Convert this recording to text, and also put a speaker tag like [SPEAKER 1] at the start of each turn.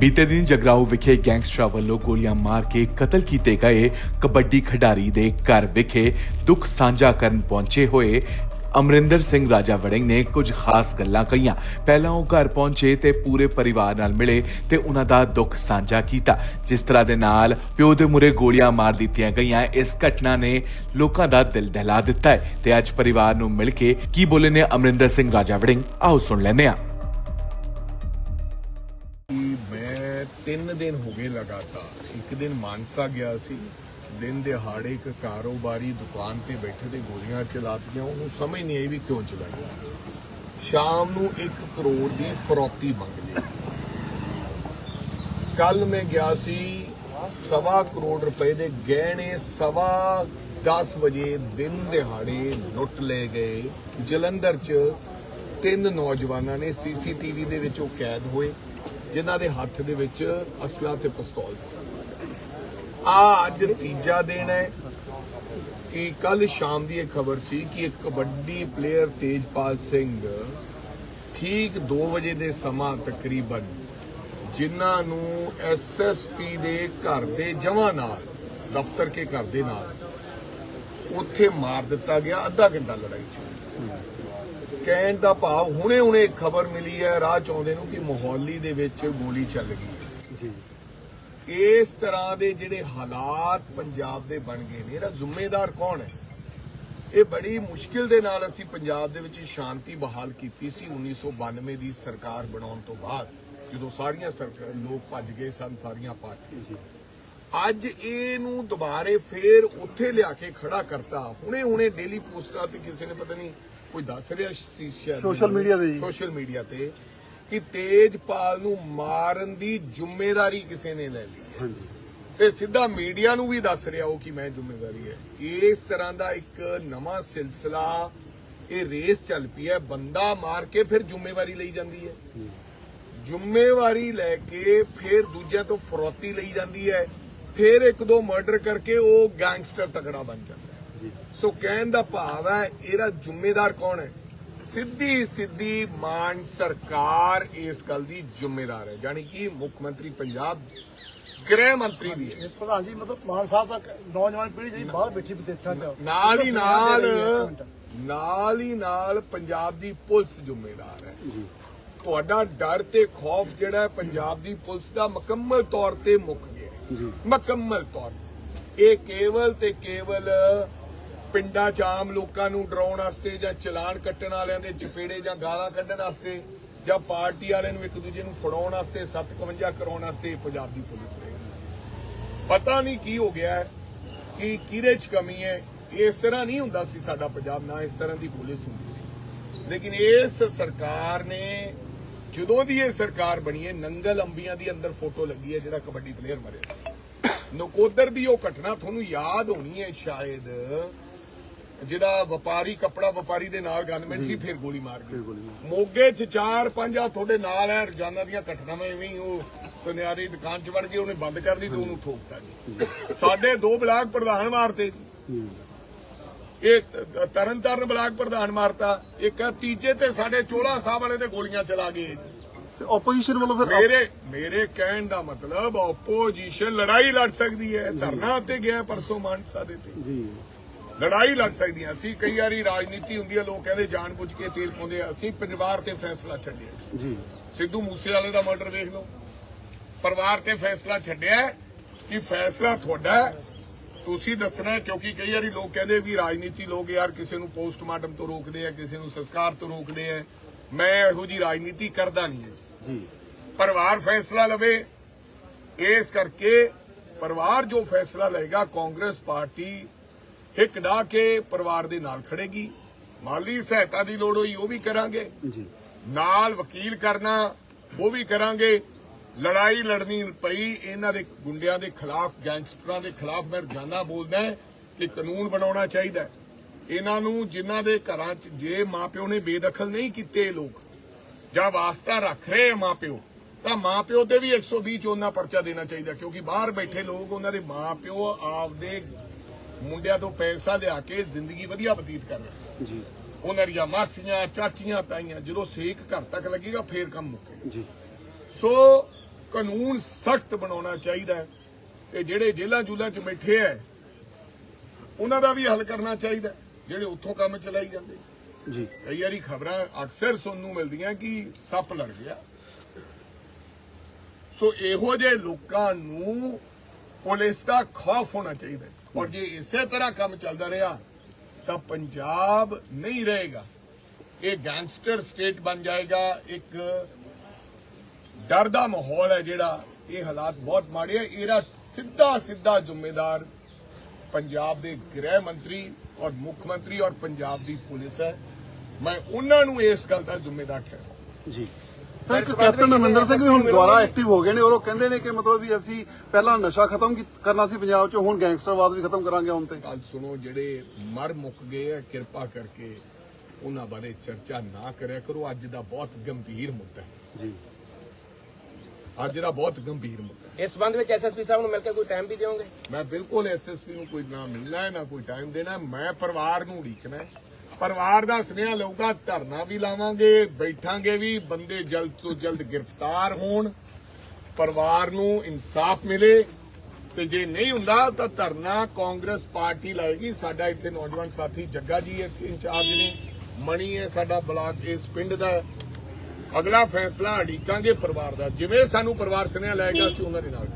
[SPEAKER 1] ਬੀਤੇ ਦਿਨ ਜਗਰਾਉ ਵਿਖੇ ਗੈਂਗਸਟਰਾਂ ਵੱਲੋਂ ਗੋਲੀਆਂ ਮਾਰ ਕੇ ਕਤਲ ਕੀਤੇ ਗਏ ਕਬੱਡੀ ਖਿਡਾਰੀ ਦੇ ਘਰ ਵਿਖੇ ਦੁੱਖ ਸਾਂਝਾ ਕਰਨ ਪਹੁੰਚੇ ਹੋਏ ਅਮਰਿੰਦਰ ਸਿੰਘ ਰਾਜਾ ਵੜਿੰਗ ਨੇ ਕੁਝ ਖਾਸ ਗੱਲਾਂ ਕਹੀਆਂ। ਪਹਿਲਾਂ ਉਹ ਘਰ ਪਹੁੰਚੇ ਤੇ ਪੂਰੇ ਪਰਿਵਾਰ ਨਾਲ ਮਿਲੇ ਤੇ ਉਹਨਾਂ ਦਾ ਦੁੱਖ ਸਾਂਝਾ ਕੀਤਾ। ਜਿਸ ਤਰ੍ਹਾਂ ਦੇ ਨਾਲ ਪਿਓ ਦੇ ਮੁਰੇ ਗੋਲੀਆਂ ਮਾਰ ਦਿੱਤੀਆਂ ਗਈਆਂ, ਇਸ ਘਟਨਾ ਨੇ ਲੋਕਾਂ ਦਾ ਦਿਲ ਦਹਿਲਾ ਦਿੱਤਾ ਹੈ। ਤੇ ਅੱਜ ਪਰਿਵਾਰ ਨੂੰ ਮਿਲ ਕੇ ਕੀ ਬੋਲੇ ਨੇ ਅਮਰਿੰਦਰ ਸਿੰਘ ਰਾਜਾ ਵੜਿੰਗ ਆਓ ਸੁਣ ਲੈਂਦੇ ਹਾਂ।
[SPEAKER 2] ਤਿੰਨ ਦਿਨ ਹੋ ਗਏ ਲਗਾਤਾਰ। ਇੱਕ ਦਿਨ ਮਾਨਸਾ ਗਿਆ ਸੀ, ਦਿਨ ਦਿਹਾੜੇ ਇੱਕ ਕਾਰੋਬਾਰੀ ਦੁਕਾਨ ਤੇ ਬੈਠੇ ਤੇ ਗੋਲੀਆਂ ਚਲਾਤੀਆਂ। ਉਹਨੂੰ ਸਮਝ ਨਹੀਂ ਆਈ ਵੀ ਕਿਉਂ ਚਲਾਈਆਂ ਸ਼ਾਮ ਨੂੰ 1 ਕਰੋੜ ਦੀ ਫਰੌਤੀ ਮੰਗ ਲਈ। ਕੱਲ ਮੈਂ ਗਿਆ ਸੀ ਸਵਾ ਕਰੋੜ ਰੁਪਏ ਦੇ ਗਹਿਣੇ ਸਵਾ 10 ਵਜੇ ਦਿਨ ਦਿਹਾੜੇ ਲੁੱਟ ਲਏ ਗਏ। ਜਲੰਧਰ 'ਚ ਤਿੰਨ ਨੌਜਵਾਨਾਂ ਨੇ ਸੀਸੀਟੀਵੀ ਦੇ ਵਿੱਚ ਉਹ ਕੈਦ ਹੋਏ। ਜਿਨ੍ਹਾਂ ਦੇ ਹੱਥ ਦੇ ਵਿੱਚ ਅਸਲਾ ਤੇ ਪਿਸਤੌਲ ਸੀ। ਆ ਅੱਜ ਤੀਜਾ ਦਿਨ ਹੈ ਕਿ ਕੱਲ ਸ਼ਾਮ ਦੀ ਇੱਕ ਖਬਰ ਸੀ ਕਿ ਇੱਕ ਕਬੱਡੀ ਪਲੇਅਰ ਤੇਜਪਾਲ ਸਿੰਘ ਠੀਕ 2 ਵਜੇ ਦੇ ਸਮਾਂ ਤਕਰੀਬਨ ਜਿਨ੍ਹਾਂ ਨੂੰ ਐਸਐਸਪੀ ਦੇ ਘਰ ਦੇ ਜਵਾਂ ਨਾਲ, ਦਫ਼ਤਰ ਕੇ ਘਰ ਦੇ ਨਾਲ ਉੱਥੇ ਮਾਰ ਦਿੱਤਾ ਗਿਆ, ਅੱਧਾ ਘੰਟਾ ਲੜਾਈ ਚ ਕਹਿਣ ਦਾ ਭਾਵ ਹੁਣੇ ਹੁਣੇ ਖਬਰ ਮਿਲੀ ਹੈ ਰਾਹ ਚ ਆਉਂਦੇ ਨੂੰ ਕਿ ਮੋਹਾਲੀ ਦੇ ਵਿੱਚ ਗੋਲੀ ਚੱਲ ਗਈ। ਹੈ
[SPEAKER 3] ਜੀ।
[SPEAKER 2] ਇਸ ਤਰ੍ਹਾਂ ਦੇ ਜਿਹੜੇ ਹਾਲਾਤ ਪੰਜਾਬ ਦੇ ਬਣ ਗਏ ਨੇ ਇਹਦਾ ਜ਼ਿੰਮੇਦਾਰ ਕੌਣ ਹੈ? ਇਹ ਬੜੀ ਮੁਸ਼ਕਿਲ ਦੇ ਨਾਲ ਅਸੀਂ ਪੰਜਾਬ ਦੇ ਵਿੱਚ ਸ਼ਾਂਤੀ ਬਹਾਲ ਕੀਤੀ ਸੀ 1992 ਦੀ ਸਰਕਾਰ ਬਣਾਉਣ ਤੋਂ ਬਾਅਦ ਜਦੋਂ ਸਾਰੀਆਂ ਸਰਕਾਰ ਲੋਕ ਭੱਜ ਗਏ ਸਨ ਸਾਰੀਆਂ ਪਾਰਟੀਆਂ।
[SPEAKER 3] ਜੀ।
[SPEAKER 2] ਅੱਜ ਇਹਨੂੰ ਦੁਬਾਰੇ ਫੇਰ ਉੱਥੇ ਲਿਆ ਕੇ ਖੜਾ ਕਰਤਾ। ਹੁਣੇ ਹੁਣੇ ਡੇਲੀ ਪੋਸਟਾਂ ਤੇ ਕਿਸੇ ਨੇ ਪਤਾ ਨਹੀਂ ਕੋਈ ਦੱਸ ਰਿਹਾ ਸੀ ਸ਼ਾਇਦ
[SPEAKER 3] Social media ਤੇ ਜੀ।
[SPEAKER 2] ਸੋਸ਼ਲ ਮੀਡੀਆ ਤੇ ਕਿ ਤੇਜਪਾਲ ਨੂੰ ਮਾਰਨ ਦੀ ਜ਼ਿੰਮੇਵਾਰੀ ਕਿਸੇ ਨੇ ਲੈ ਲਈ ਹੈ।
[SPEAKER 3] ਹਾਂਜੀ।
[SPEAKER 2] ਤੇ ਸਿੱਧਾ ਮੀਡੀਆ ਨੂੰ ਵੀ ਦੱਸ ਰਿਹਾ ਉਹ ਕਿ ਮੈਂ ਜ਼ਿੰਮੇਵਾਰੀ ਹੈ। ਇਸ ਤਰ੍ਹਾਂ ਦਾ ਇੱਕ ਨਵਾਂ ਸਿਲਸਿਲਾ ਇਹ ਰੇਸ ਚੱਲ ਪਈ ਹੈ। ਬੰਦਾ ਮਾਰ ਕੇ ਫਿਰ ਜ਼ਿੰਮੇਵਾਰੀ ਲਈ ਜਾਂਦੀ ਹੈ। ਜ਼ਿੰਮੇਵਾਰੀ ਲੈ ਕੇ ਫਿਰ ਦੂਜਿਆਂ ਤੋਂ ਫਰੌਤੀ ਲਈ ਜਾਂਦੀ ਹੈ। ਫਿਰ ਇੱਕ ਦੋ ਮਰਡਰ ਕਰਕੇ ਉਹ ਗੈਂਗਸਟਰ ਤਕੜਾ ਬਣ ਜਾਂਦਾ। ਸੋ ਕਹਿਣ ਦਾ ਭਾਵ ਹੈ ਇਹਦਾ ਜ਼ਿੰਮੇਦਾਰ ਕੌਣ ਹੈ? ਸਿੱਧੀ ਸਿੱਧੀ ਮਾਨ ਸਰਕਾਰ ਇਸ ਗੱਲ ਦੀ ਜ਼ਿੰਮੇਦਾਰ ਹੈ। ਯਾਨੀ ਕਿ ਮੁੱਖ ਮੰਤਰੀ ਪੰਜਾਬ ਗ੍ਰਹਿ ਮੰਤਰੀ ਵੀ ਹੈ।
[SPEAKER 3] ਪ੍ਰਧਾਨ ਜੀ ਮਤਲਬ ਮਾਨ ਸਾਹਿਬ ਤੱਕ ਨੌਜਵਾਨ ਪੀੜ੍ਹੀ ਜਿਹੜੀ ਬਾਹਰ ਬੈਠੀ ਵਿਦੇਸ਼ਾਂ 'ਚ।
[SPEAKER 2] ਨਾਲ ਹੀ ਨਾਲ। ਨਾਲ ਹੀ ਨਾਲ ਪੰਜਾਬ ਦੀ ਪੁਲਿਸ ਜ਼ਿੰਮੇਦਾਰ ਹੈ। ਤੁਹਾਡਾ ਡਰ ਤੇ ਖੌਫ ਜਿਹੜਾ ਪੰਜਾਬ ਦੀ ਪੁਲਿਸ ਦਾ ਮੁਕੰਮਲ ਤੌਰ ਤੇ ਮੁੱਕ ਗਿਆ ਮੁਕੰਮਲ ਤੌਰ ਤੇ। ਇਹ ਕੇਵਲ ਤੇ ਕੇਵਲ ਪਿੰਡਾਂ 'ਚ ਆਮ ਲੋਕਾਂ ਨੂੰ ਡਰਾਉਣ ਵਾਸਤੇ ਜਾਂ ਚਲਾਨ ਕੱਟਣ ਵਾਲਿਆਂ ਦੇ ਚਪੇੜੇ ਜਾਂ ਗਾਲਾਂ ਕੱਢਣ ਵਾਸਤੇ ਜਾਂ ਪਾਰਟੀ ਵਾਲਿਆਂ ਨੂੰ ਇੱਕ ਦੂਜੇ ਨੂੰ ਫੜਾਉਣ ਵਾਸਤੇ 751 ਕਰਾਉਣ ਵਾਸਤੇ ਪੰਜਾਬ ਦੀ ਪੁਲਿਸ ਰਹੇਗੀ ਪਤਾ ਨਹੀਂ ਕੀ ਹੋ ਗਿਆ ਕਿ ਕਿਹਦੇ 'ਚ ਕਮੀ ਹੈ, ਇਸ ਤਰ੍ਹਾਂ ਨਹੀਂ ਹੁੰਦਾ ਸੀ ਸਾਡਾ ਪੰਜਾਬ, ਨਾ ਇਸ ਤਰ੍ਹਾਂ ਦੀ ਪੁਲਿਸ ਹੁੰਦੀ ਸੀ। ਲੇਕਿਨ ਇਸ ਸਰਕਾਰ ਨੇ, ਜਦੋਂ ਦੀ ਇਹ ਸਰਕਾਰ ਬਣੀ ਹੈ, ਨੰਗਲ ਅੰਬੀਆਂ ਦੀ ਅੰਦਰ ਫੋਟੋ ਲੱਗੀ ਹੈ, ਜਿਹੜਾ ਕਬੱਡੀ ਪਲੇਅਰ ਮਰਿਆ ਸੀ। ਨਕੋਦਰ ਦੀ ਉਹ ਘਟਨਾ ਤੁਹਾਨੂੰ ਯਾਦ ਹੋਣੀ ਹੈ ਸ਼ਾਇਦ ਜਿਹੜਾ ਵਪਾਰੀ ਕੱਪੜਾ ਵਪਾਰੀ ਦੇ ਨਾਲ ਗਨਮੈਨ ਸੀ ਫਿਰ ਗੋਲੀ ਮਾਰ ਗਈ। ਮੋਗੇ ਚ ਚਾਰ ਪੰਜ ਆ ਤੁਹਾਡੇ ਨਾਲ ਹੈ ਰੋਜ਼ਾਨਾ ਦੀਆਂ ਘਟਨਾਵਾਂ ਐਵੇਂ ਉਹ ਸੁਨਿਆਰੀ ਦੁਕਾਨ ਚ ਵੜ ਕੇ ਉਹਨੇ ਬੰਦ ਕਰ ਦਿੱਤੀ ਤੇ ਉਹਨੂੰ ਠੋਕਤਾ ਜੀ। ਸਾਡੇ ਦੋ ਬਲਾਕ ਪ੍ਰਧਾਨ ਮਾਰਤੇ। ਇਹ ਤਰਨਤਾਰਨ ਬਲਾਕ ਪ੍ਰਧਾਨ ਮਾਰਤਾ ਇੱਕ ਤੀਜੇ ਤੇ ਸਾਡੇ ਚੋਲਾ ਸਾਹਿਬ ਵਾਲੇ ਤੇ ਗੋਲੀਆਂ ਚਲਾ ਗਏ।
[SPEAKER 3] ਤੇ ਆਪੋਜੀਸ਼ਨ ਵੱਲੋਂ ਫਿਰ
[SPEAKER 2] ਮੇਰੇ ਮੇਰੇ ਕਹਿਣ ਦਾ ਮਤਲਬ ਆਪੋਜੀਸ਼ਨ ਲੜਾਈ ਲੜ ਸਕਦੀ ਹੈ ਧਰਨਾ ਤੇ ਗਿਆ ਪਰਸੋਂ ਮਾਨਸਾ ਦੇ ਤੇ।
[SPEAKER 3] ਜੀ।
[SPEAKER 2] ਲੜਾਈ ਲੜ ਸਕਦੀਆਂ ਅਸੀਂ ਕਈ ਵਾਰੀ ਰਾਜਨੀਤੀ ਹੁੰਦੀ ਹੈ ਲੋਕ ਕਹਿੰਦੇ ਜਾਣਬੁੱਝ ਕੇ ਤੇਲ ਪਾਉਂਦੇ ਆ। ਅਸੀਂ ਪਰਿਵਾਰ ਤੇ ਫੈਸਲਾ ਛੱਡਿਆ।
[SPEAKER 3] ਜੀ।
[SPEAKER 2] ਸਿੱਧੂ ਮੂਸੇਵਾਲੇ ਦਾ ਮਰਡਰ ਵੇਖ ਲਓ। ਪਰਿਵਾਰ ਤੇ ਫੈਸਲਾ ਛੱਡਿਆ ਹੈ ਕਿ ਫੈਸਲਾ ਤੁਹਾਡਾ ਹੈ। ਤੁਸੀਂ ਦੱਸਣਾ ਹੈ ਕਿਉਂਕਿ ਕਈ ਵਾਰੀ ਲੋਕ ਕਹਿੰਦੇ ਵੀ ਰਾਜਨੀਤੀ ਲੋਕ ਯਾਰ ਕਿਸੇ ਨੂੰ ਪੋਸਟਮਾਰਟਮ ਤੋਂ ਰੋਕਦੇ ਆ ਕਿਸੇ ਨੂੰ ਸੰਸਕਾਰ ਤੋਂ ਰੋਕਦੇ ਆ। ਮੈਂ ਇਹੋ ਜੀ ਰਾਜਨੀਤੀ ਕਰਦਾ ਨਹੀਂ ਹਾਂ।
[SPEAKER 3] ਜੀ।
[SPEAKER 2] ਪਰਿਵਾਰ ਫੈਸਲਾ ਲਵੇ। ਇਸ ਕਰਕੇ ਪਰਿਵਾਰ ਜੋ ਫੈਸਲਾ ਲਏਗਾ ਕਾਂਗਰਸ ਪਾਰਟੀ ਹਿੱਕ ਡਾ ਕੇ ਪਰਿਵਾਰ ਦੇ ਨਾਲ ਖੜੇਗੀ। ਮਾਲੀ ਸਹਾਇਤਾ ਦੀ ਲੋੜ ਹੋਈ ਉਹ ਵੀ ਕਰਾਂਗੇ।
[SPEAKER 3] ਜੀ।
[SPEAKER 2] ਨਾਲ ਵਕੀਲ ਕਰਨਾ ਉਹ ਵੀ ਕਰਾਂਗੇ। ਲੜਾਈ ਲੜਨੀ ਪਈ ਇਹਨਾਂ ਦੇ ਗੁੰਡਿਆਂ ਦੇ ਖਿਲਾਫ ਗੈਂਗਸਟਰਾਂ ਦੇ ਖਿਲਾਫ ਮੈਂ ਰੋਜ਼ਾਨਾ ਬੋਲਦਾ ਕਿ ਕਾਨੂੰਨ ਬਣਾਉਣਾ ਚਾਹੀਦਾ। ਇਹਨਾਂ ਨੂੰ ਜਿਨ੍ਹਾਂ ਦੇ ਘਰਾਂ 'ਚ ਜੇ ਮਾਪਿਓ ਨੇ ਬੇਦਖਲ ਨਹੀਂ ਕੀਤੇ ਇਹ ਲੋਕ ਜਾਂ ਵਾਸਤਾ ਰੱਖ ਰਹੇ ਮਾਪਿਓ ਤਾਂ ਮਾਪਿਓ ਤੇ ਵੀ 120 ਚੋਨਾ ਪਰਚਾ ਦੇਣਾ ਚਾਹੀਦਾ ਕਿਉਂਕਿ ਬਾਹਰ ਬੈਠੇ ਲੋਕ ਉਹਨਾਂ ਦੇ ਮਾਪਿਓ ਆਪਦੇ ਮੁੰਡਿਆਂ ਤੋਂ ਪੈਸਾ ਲਿਆ ਕੇ ਜ਼ਿੰਦਗੀ ਵਧੀਆ ਬਤੀਤ ਕਰ ਰਹੇ।
[SPEAKER 3] ਜੀ।
[SPEAKER 2] ਉਹਨਾਂ ਦੀਆਂ ਮਾਸੀਆਂ ਚਾਚੀਆਂ ਤਾਈਆਂ ਜਦੋਂ ਸੇਕ ਘਰ ਤੱਕ ਲੱਗੇਗਾ ਫੇਰ ਕੰਮ ਮੁੱਕੇ
[SPEAKER 3] ਜੀ।
[SPEAKER 2] ਸੋ ਕਾਨੂੰਨ ਸਖਤ ਬਣਾਉਣਾ ਚਾਹੀਦਾ ਹੈ ਤੇ ਜਿਹੜੇ ਜੇਲ੍ਹਾਂ ਜੂਲਾਂ 'ਚ ਬੈਠੇ ਐ ਉਹਨਾਂ ਦਾ ਵੀ ਹੱਲ ਕਰਨਾ ਚਾਹੀਦਾ ਜਿਹੜੇ ਉੱਥੋਂ ਕੰਮ ਚਲਾਈ ਜਾਂਦੇ।
[SPEAKER 3] ਜੀ।
[SPEAKER 2] ਕਈ ਵਾਰੀ ਖਬਰਾਂ ਅਕਸਰ ਸੁਣਨ ਨੂੰ ਮਿਲਦੀਆਂ ਕਿ ਸੱਪ ਲੜ ਗਿਆ। ਸੋ ਇਹੋ ਜਿਹੇ ਲੋਕਾਂ ਨੂੰ ਪੁਲਿਸ ਦਾ ਖੌਫ ਹੋਣਾ ਚਾਹੀਦਾ। ਔਰ ਜੇ ਇਸੇ ਤਰ੍ਹਾਂ ਕੰਮ ਚੱਲਦਾ ਰਿਹਾ, ਤਾਂ ਪੰਜਾਬ ਨਹੀਂ ਰਹੇਗਾ। ਇਹ ਗੈਂਗਸਟਰ ਸਟੇਟ ਬਣ ਜਾਏਗਾ, ਇੱਕ ਡਰ ਦਾ ਮਾਹੌਲ ਹੈ ਜਿਹੜਾ ਇਹ ਹਾਲਾਤ ਬਹੁਤ ਮਾੜੇ ਹੈ ਇਹਦਾ ਸਿੱਧਾ ਸਿੱਧਾ ਜ਼ਿੰਮੇਦਾਰ ਪੰਜਾਬ ਦੇ ਗ੍ਰਹਿ ਮੰਤਰੀ ਔਰ ਮੁੱਖ ਮੰਤਰੀ ਔਰ ਪੰਜਾਬ ਦੀ ਪੁਲਿਸ ਹੈ। ਮੈਂ ਉਹਨਾਂ ਨੂੰ ਇਸ ਗੱਲ ਦਾ ਜ਼ਿੰਮੇਦਾਰ ਠਹਿਰਾਉਂਦਾ।
[SPEAKER 3] ਜੀ। ਤਾਂ ਇੱਕ ਕੈਪਟਨ ਅਮਰਿੰਦਰ ਸਿੰਘ ਵੀ ਹੁਣ ਦੁਬਾਰਾ ਐਕਟਿਵ ਹੋ ਗਏ ਨੇ ਔਰ ਉਹ ਕਹਿੰਦੇ ਨੇ ਕਿ ਮਤਲਬ ਵੀ ਅਸੀਂ ਪਹਿਲਾਂ ਨਸ਼ਾ ਖਤਮ ਕਰਨਾ ਸੀ ਪੰਜਾਬ 'ਚ ਹੁਣ ਗੈਂਗਸਟਰਵਾਦ ਵੀ ਖਤਮ ਕਰਾਂਗੇ ਹੁਣ ਤੇ।
[SPEAKER 2] ਗੱਲ ਸੁਣੋ ਜਿਹੜੇ ਮਰ ਮੁੱਕ ਗਏ ਆ ਕਿਰਪਾ ਕਰਕੇ ਉਹਨਾਂ ਬਾਰੇ ਚਰਚਾ ਨਾ ਕਰਿਆ ਕਰੋ। ਅੱਜ ਦਾ ਬਹੁਤ ਗੰਭੀਰ ਮੁੱਦਾ ਹੈ।
[SPEAKER 3] ਜੀ।
[SPEAKER 2] ਅੱਜ ਦਾ ਬਹੁਤ ਗੰਭੀਰ ਮੁੱਦਾ ਹੈ।
[SPEAKER 4] ਇਸ ਸੰਬੰਧ ਵਿੱਚ ਐਸਐਸਪੀ ਸਾਹਿਬ ਨੂੰ ਮਿਲ ਕੇ ਕੋਈ ਟਾਈਮ ਵੀ ਦਿਓਗੇ?
[SPEAKER 2] ਮੈਂ ਬਿਲਕੁਲ ਐਸਐਸਪੀ ਨੂੰ ਕੋਈ ਨਾ ਮਿਲਣਾ ਹੈ ਨਾ ਕੋਈ ਟਾਈਮ ਦੇਣਾ ਹੈ। ਮੈਂ ਪਰਿਵਾਰ ਨੂੰ ਉਡੀਕਣਾ ਹੈ। ਪਰਿਵਾਰ ਦਾ ਸੁਨੇਹਾ ਲਊਗਾ, ਧਰਨਾ ਵੀ ਲਾਵਾਂਗੇ, ਬੈਠਾਂਗੇ ਵੀ, ਬੰਦੇ ਜਲਦ ਤੋਂ ਜਲਦ ਗ੍ਰਿਫਤਾਰ ਹੋਣ, ਪਰਿਵਾਰ ਨੂੰ ਇਨਸਾਫ ਮਿਲੇ। ਤੇ ਜੇ ਨਹੀਂ ਹੁੰਦਾ, ਤਾਂ ਧਰਨਾ ਕਾਂਗਰਸ ਪਾਰਟੀ ਲਾਏਗੀ ਸਾਡਾ ਇੱਥੇ ਨੌਜਵਾਨ ਸਾਥੀ ਜੱਗਾ ਜੀ ਇੱਥੇ ਇੰਚਾਰਜ ਨੇ। ਮਣੀ ਹੈ ਸਾਡਾ ਬਲਾਕ, ਇਸ ਪਿੰਡ ਦਾ। ਅਗਲਾ ਫੈਸਲਾ ਅੜੀਕਾਂਗੇ ਪਰਿਵਾਰ ਦਾ। ਜਿਵੇਂ ਸਾਨੂੰ ਪਰਿਵਾਰ ਸੁਨੇਹਾ ਲਾਏਗਾ, ਅਸੀਂ ਉਹਨਾਂ ਦੇ ਨਾਲ।